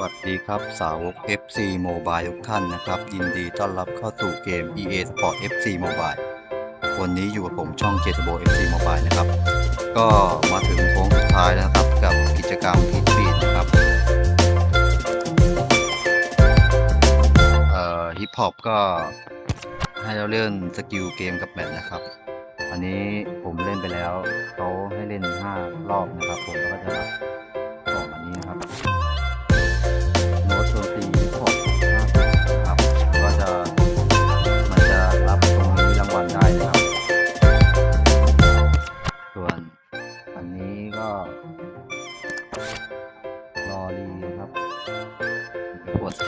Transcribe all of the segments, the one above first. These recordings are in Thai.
วัสดีครับสาวก FC Mobile ทุกท่านนะครับ ยินดีต้อนรับเข้าสู่เกม EA Sport FC Mobile วันนี้อยู่กับผมช่องเจตโบ FC Mobile นะครับ ก็มาถึงโค้งสุดท้ายแล้วนะครับกับกิจกรรมฮิตบีดนะครับเอ่อฮิปฮอปก็ให้เราเล่นสกิลเกมกับแมทนะครับ อันนี้ผมเล่นไปแล้วเขาให้เล่น 5 รอบนะครับ ผมก็จะรับกล่ออันนี้นะครับ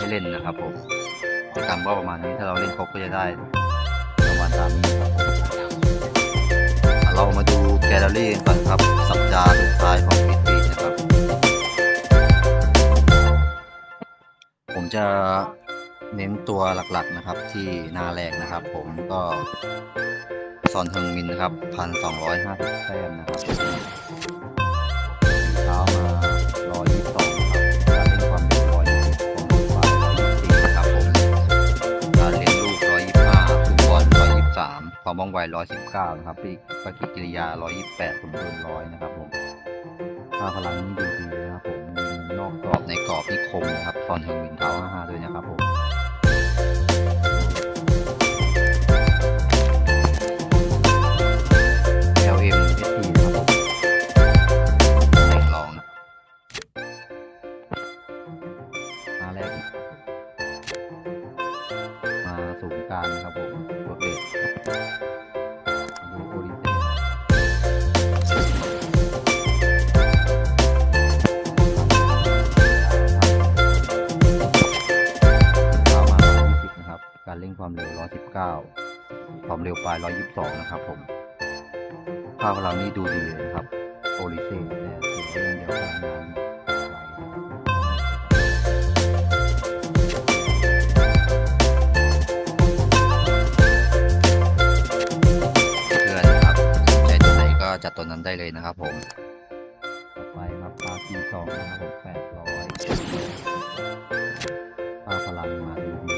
ให้เล่นนะครับผมกิจกรรมก็ประมาณนี้ถ้าเราเล่นครบก็จะได้รางวัลตามนี้ครับผมเรามาดูแกลเลอรี่กันก่อนครับ สัปดาห์สุดท้ายของปีปีนะครับ ผมจะเน้นตัวหลักๆนะครับที่นาแรกนะครับ ผมก็ซอนเทิงมินนะครับพันสองร้อยห้าสิบแต้มนะครับ ว่องไว 119 นะครับปีกปฏิกิริยาร้อยยี่สิบแปดสมดุล100 นะครับผมค่าพลังนี้ดีๆนะครับผมนอกกรอบในกรอบที่คมนะครับตอนเฮงวินเท้า55 ด้วยนะครับผม ความเร็ว 119 ความเร็วปลาย 122 นะครับผม ภาพเรานี่ดูดีเลยนะครับ โอลิเซ่แต่เสียเรื่องเดียวกันงานเพื่อนนะครับสนใจตัวไหนก็จัดตัวนั้นได้เลยนะครับผม ต่อไปครับปาร์ตี้สองนะครับผม800ค่าพลังมาดูดี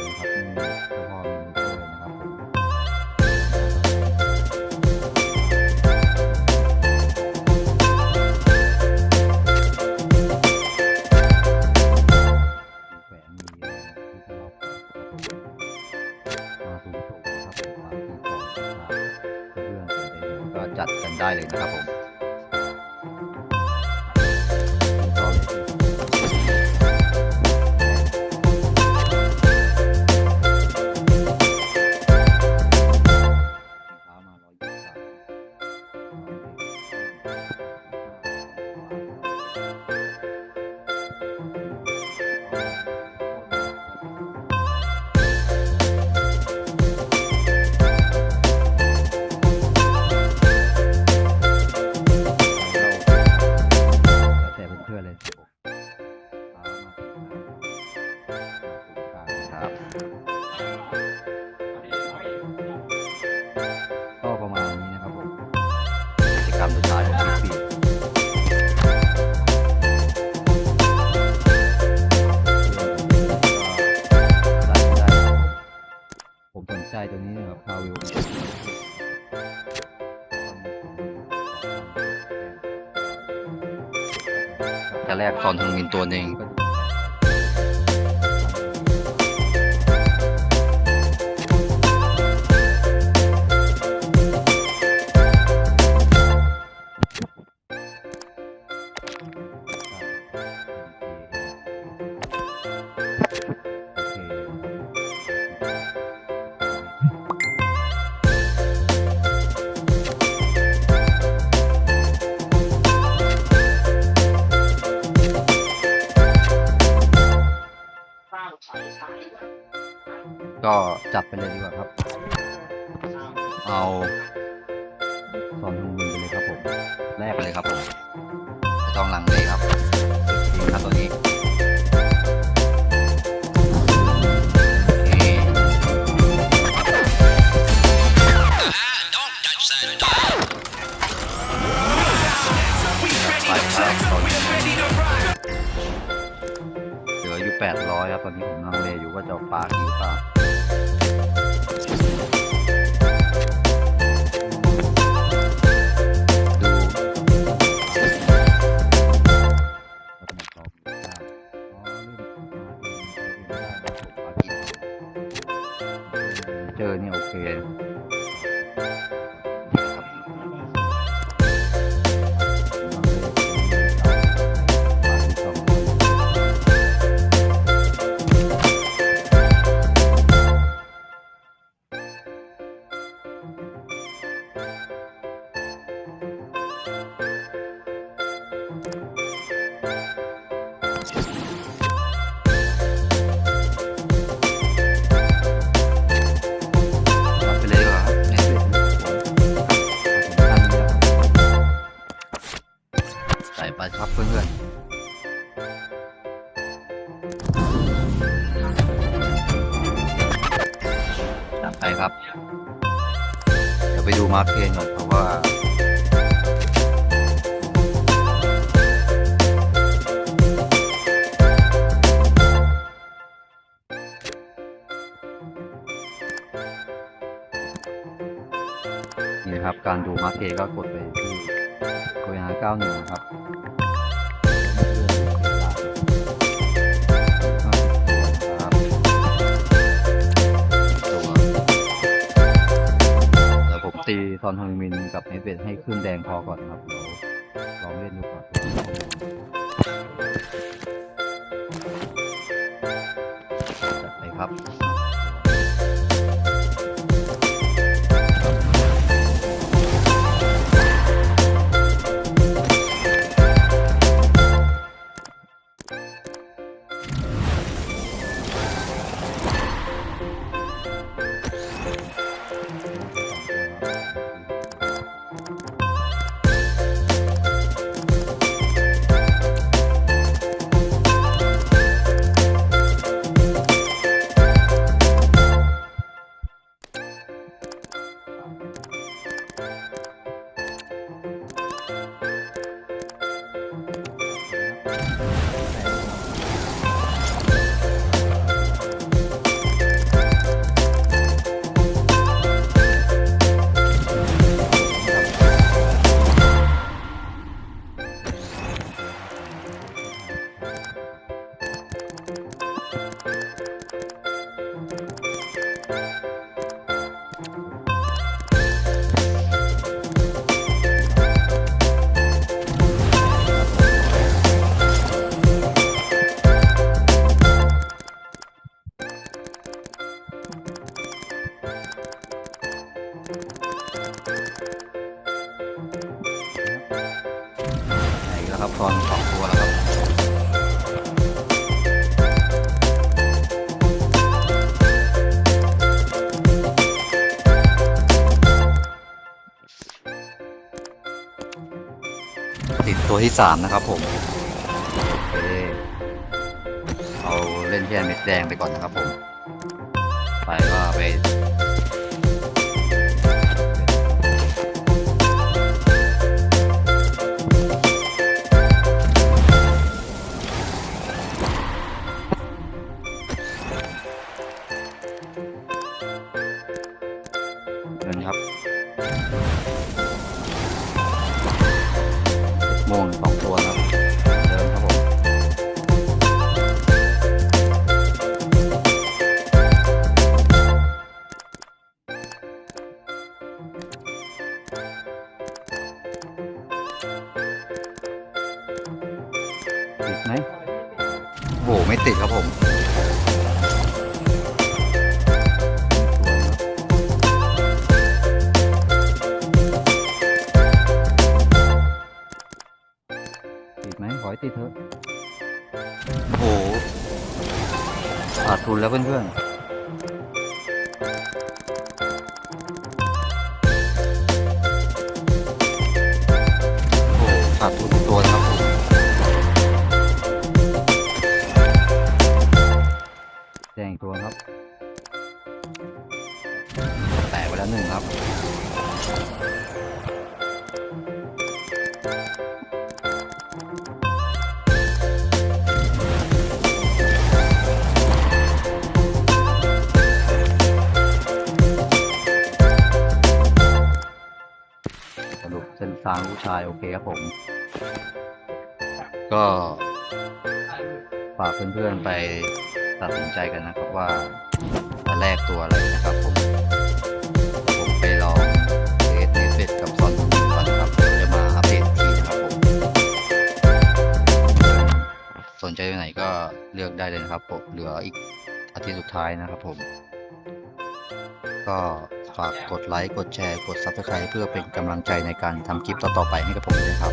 แรกซอนทึงมินตัวหนึ่ง ก็จัดไปเลยดีกว่าครับ เอาซอนลุงมินไปเลยครับผม แรกไปเลยครับผมไม่ต้องลังเลยครับ ครับ เดี๋ยวไปดูมาร์คเพนก่อนเพราะว่านี่นะครับ การดูมาร์คเพก็กดไปที่โกยา91 นะครับ ตีซอนฮงมินกับเนเบตให้ขึ้นแดงพอก่อนครับเดี๋ยวลองเล่นดูก่อนจัดไปครับ ไหนแล้วครับตอนสองตัวแล้วครับติดตัวที่สามนะครับผมโอเคเอาเล่นแค่เม็ดแดงไปก่อนนะครับผม ไปว่าไป ครับม่วงสองตัวครับเดินครับผมติดไหมโอ้โหไม่ติดครับผม อให้ติดเถอะโอ้โหขาดทุนแล้วเพื่อนๆโหขาดทุนตัวนะครับผมแจ้งตัวครับ แตกไปแล้วหนึ่งครับ ทางผู้ชายโอเคครับผม ก็ฝากเพื่อนๆไปตัดสินใจกันนะครับว่าจะแลกตัวอะไรนะครับผม ผมไปลองเทสเทสเฟสกับซอนดูก่อนนะครับเดี๋ยวจะมาอัปเดตอีกทีนะครับผม สนใจตัวไหนก็เลือกได้เลยนะครับผม เหลืออีกอาทิตย์สุดท้ายนะครับผม ก็ ฝากกดไลค์ กดแชร์ กด Subscribe เพื่อเป็นกำลังใจในการทำคลิปต่อๆไปให้กับผมด้วยครับ